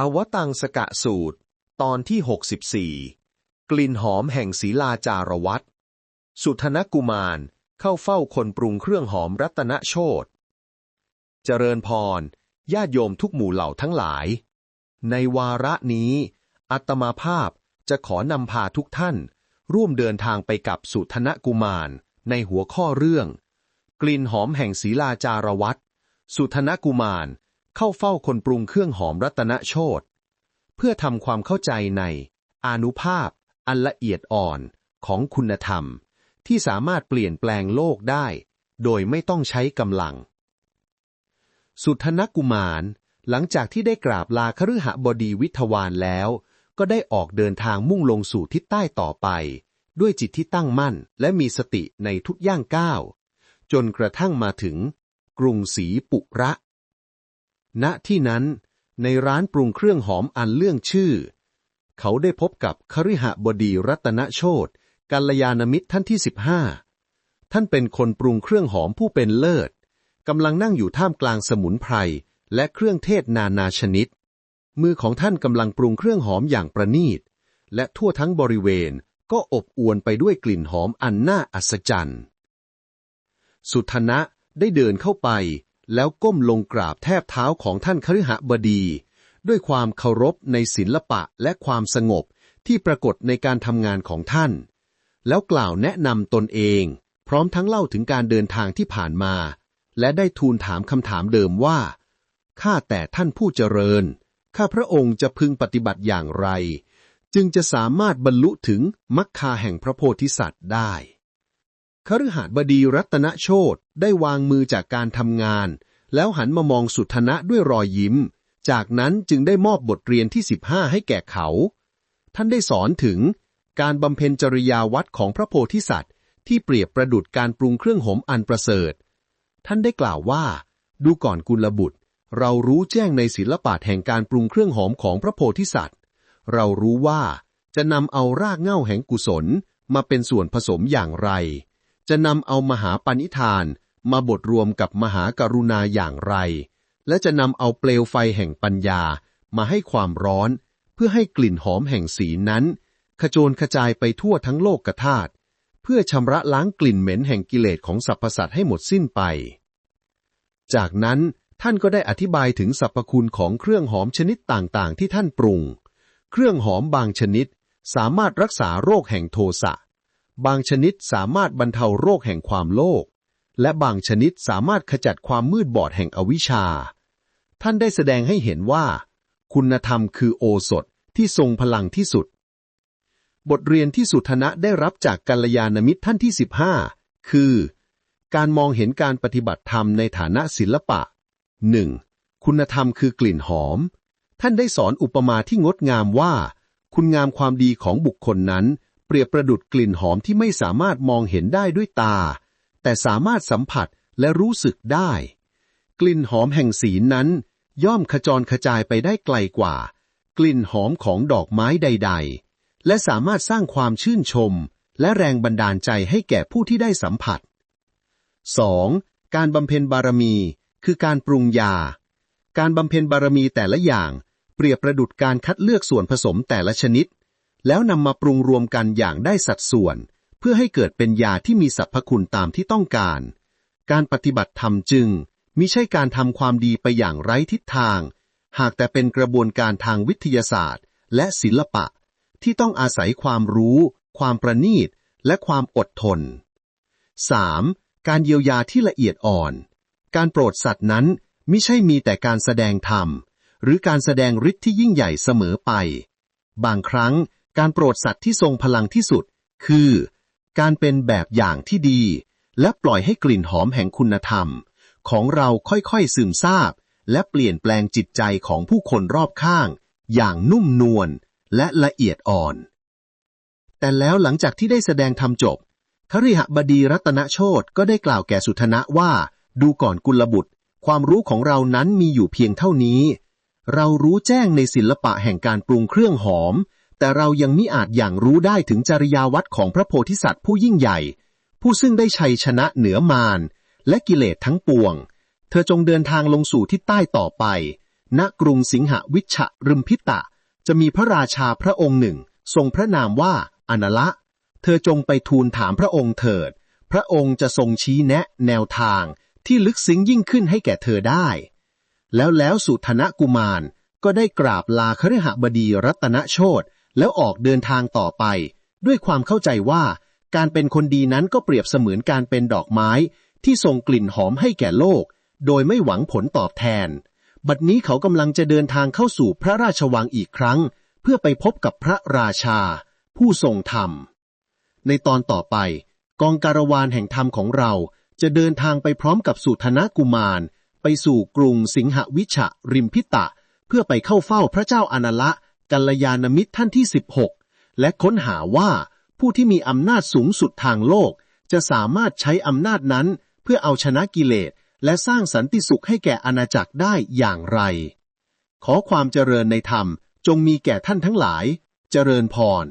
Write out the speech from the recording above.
อวตังสกะสูตร ตอนที่ 64 กลิ่นหอมแห่งศีลาจารวัตสุทนกุมารเข้าเฝ้าคนปรุงเครื่องหอมรัตนโชตเจริญพร ญาติโยมทุกหมู่เหล่าทั้งหลาย ในวาระนี้ อัตมาภาพจะขอนำพาทุกท่าน ร่วมเดินทางไปกับสุทนกุมาร ในหัวข้อเรื่อง กลิ่นหอมแห่งศีลาจารวัตสุทนกุมาร เข้าเฝ้าคนปรุงเครื่องหอมรัตนโชตเพื่อทำความเข้าใจในอนุภาพอันละเอียดอ่อนของคุณธรรม ที่สามารถเปลี่ยนแปลงโลกได้ โดยไม่ต้องใช้กำลัง สุทนกุมารหลังจากที่ได้กราบลาคฤหบดีวิทวานแล้ว ก็ได้ออกเดินทางมุ่งลงสู่ทิศใต้ต่อไป ด้วยจิตที่ตั้งมั่นและมีสติในทุกย่างก้าว จนกระทั่งมาถึง กรุงศรีปุระ ณที่นั้นในร้านปรุงเครื่องหอมอันเรื่องชื่อ เขาได้พบกับคฤหบดีรัตนโชตกัลยาณมิตรท่านที่สิบห้าท่านเป็นคนปรุงเครื่องหอมผู้เป็นเลิศกำลังนั่งอยู่ท่ามกลางสมุนไพรและเครื่องเทศนานาชนิด มือของท่านกำลังปรุงเครื่องหอมอย่างประณีต และทั่วทั้งบริเวณก็อบอวลไปด้วยกลิ่นหอมอันน่าอัศจรรย์ สุทนะได้เดินเข้าไป แล้วก้มลงกราบแทบเท้าของท่านคฤหบดี ด้วยความเคารพในศิลปะและความสงบที่ปรากฏในการทำงานของท่าน แล้วกล่าวแนะนำตนเอง พร้อมทั้งเล่าถึงการเดินทางที่ผ่านมา และได้ทูลถามคำถามเดิมว่า ข้าแต่ท่านผู้เจริญ ข้าพระองค์จะพึงปฏิบัติอย่างไร จึงจะสามารถบรรลุถึงมรรคาแห่งพระโพธิสัตว์ได้ คฤหบดีรัตนโชตได้วางมือจากการทำงาน แล้วหันมามองสุทนะด้วยรอยยิ้ม จากนั้นจึงได้มอบบทเรียนที่ 15 ให้แก่เขา ท่านได้สอนถึงการบำเพ็ญจริยาวัดของพระโพธิสัตว์ ที่เปรียบประดุดการปรุงเครื่องหอมอันประเสริฐ ท่านได้กล่าวว่า ดูก่อนกุลบุตร เรารู้แจ้งในศิลปะแห่งการปรุงเครื่องหอมของพระโพธิสัตว์ เรารู้ว่าจะนำเอารากเหง้าแห่งกุศลมาเป็นส่วนผสมอย่างไร จะนำเอามหาปณิธานมาบดรวมกับมหากรุณาอย่างไร และจะนำเอาเปลวไฟแห่งปัญญามาให้ความร้อน เพื่อให้กลิ่นหอมแห่งสีนั้น ขจรขจายไปทั่วทั้งโลกธาตุเพื่อชำระล้างกลิ่นเหม็นแห่งกิเลสของสรรพสัตว์ให้หมดสิ้นไป จากนั้นท่านก็ได้อธิบายถึงสรรพคุณของเครื่องหอมชนิดต่างๆ ที่ท่านปรุง เครื่องหอมบางชนิดสามารถรักษาโรคแห่งโทสะ บางชนิดสามารถบรรเทาโรคแห่งความโลภและบางชนิดสามารถขจัดความมืดบอดแห่งอวิชชา ท่านได้แสดงให้เห็นว่า คุณธรรมคือโอสถที่ทรงพลังที่สุด บทเรียนที่สุทนะได้รับจากกัลยาณมิตรท่านที่ 15 คือ การมองเห็นการปฏิบัติธรรมในฐานะศิลปะ 1. คุณธรรมคือกลิ่นหอม ท่านได้สอนอุปมาที่งดงามว่า คุณงามความดีของบุคคลนั้น เปรียบประดุดกลิ่นหอมที่ไม่สามารถมองเห็นได้ด้วยตา แต่สามารถสัมผัสและรู้สึกได้ กลิ่นหอมแห่งศีลนั้น ย่อมขจรขจายไปได้ไกลกว่า กลิ่นหอมของดอกไม้ใด ๆ และสามารถสร้างความชื่นชม และแรงบันดาลใจให้แก่ผู้ที่ได้สัมผัส 2. การบำเพ็ญบารมี คือการปรุงยา การบำเพ็ญบารมีแต่ละอย่าง เปรียบประดุดการคัดเลือกส่วนผสมแต่ละชนิด แล้วนำมาปรุงรวมกันอย่างได้สัดส่วน เพื่อให้เกิดเป็นยาที่มีสรรพคุณตามที่ต้องการ การปฏิบัติธรรมจึงมิใช่การทำความดีไปอย่างไร้ทิศทาง หากแต่เป็นกระบวนการทางวิทยาศาสตร์ และศิลปะ ที่ต้องอาศัยความรู้ ความประณีต และความอดทน 3. การเยียวยาที่ละเอียดอ่อน การโปรดสัตว์นั้นมิใช่มีแต่การแสดงธรรม หรือการแสดงฤทธิ์ที่ยิ่งใหญ่เสมอไป บางครั้ง การโปรดสัตว์ที่ทรงพลังที่สุด คือ การเป็นแบบอย่างที่ดี และปล่อยให้กลิ่นหอมแห่งคุณธรรม ของเราค่อยๆซึมซาบ และเปลี่ยนแปลงจิตใจของผู้คนรอบข้าง อย่างนุ่มนวลและละเอียดอ่อน แต่แล้วหลังจากที่ได้แสดงธรรมจบคฤหบดีรัตนโชตก็ได้กล่าวแก่สุทนะว่า ดูก่อนกุลบุตร ความรู้ของเรานั้นมีอยู่เพียงเท่านี้ เรารู้แจ้งในศิลปะแห่งการปรุงเครื่องหอม แต่เรายังมิอาจอย่างรู้ได้ถึงจริยาวัดของพระโพธิสัตว์ผู้ยิ่งใหญ่ ผู้ซึ่งได้ชัยชนะเหนือมารและกิเลสทั้งปวง เธอจงเดินทางลงสู่ที่ใต้ต่อไป ณกรุงสิงหวิชะรึมพิตะ จะมีพระราชาพระองค์หนึ่ง ทรงพระนามว่าอนาละ เธอจงไปทูลถามพระองค์เถิด พระองค์จะทรงชี้แนะแนวทางที่ลึกซึ้งยิ่งขึ้นให้แก่เธอได้ แล้วแล้วสุทนกุมารก็ได้กราบลาคฤหบดีรัตนโชต แล้วออกเดินทางต่อไป ด้วยความเข้าใจว่า การเป็นคนดีนั้นก็เปรียบเสมือนการเป็นดอกไม้ ที่ส่งกลิ่นหอมให้แก่โลก โดยไม่หวังผลตอบแทน บัดนี้เขากำลังจะเดินทางเข้าสู่พระราชวังอีกครั้ง เพื่อไปพบกับพระราชา ผู้ทรงธรรม ในตอนต่อไป กองการวานแห่งธรรมของเราจะเดินทางไปพร้อมกับสุธนกุมาร ไปสู่กรุงสิงหวิชะริมพิตะ เพื่อไปเข้าเฝ้าพระเจ้าอนาละ กัลยาณมิตรท่านที่ 16 และค้นหาว่าผู้ที่มีอำนาจสูงสุดทางโลก จะสามารถใช้อำนาจนั้น เพื่อเอาชนะกิเลส และสร้างสันติสุขให้แก่อาณาจักรได้อย่างไร ขอความเจริญในธรรมจงมีแก่ท่านทั้งหลาย เจริญพร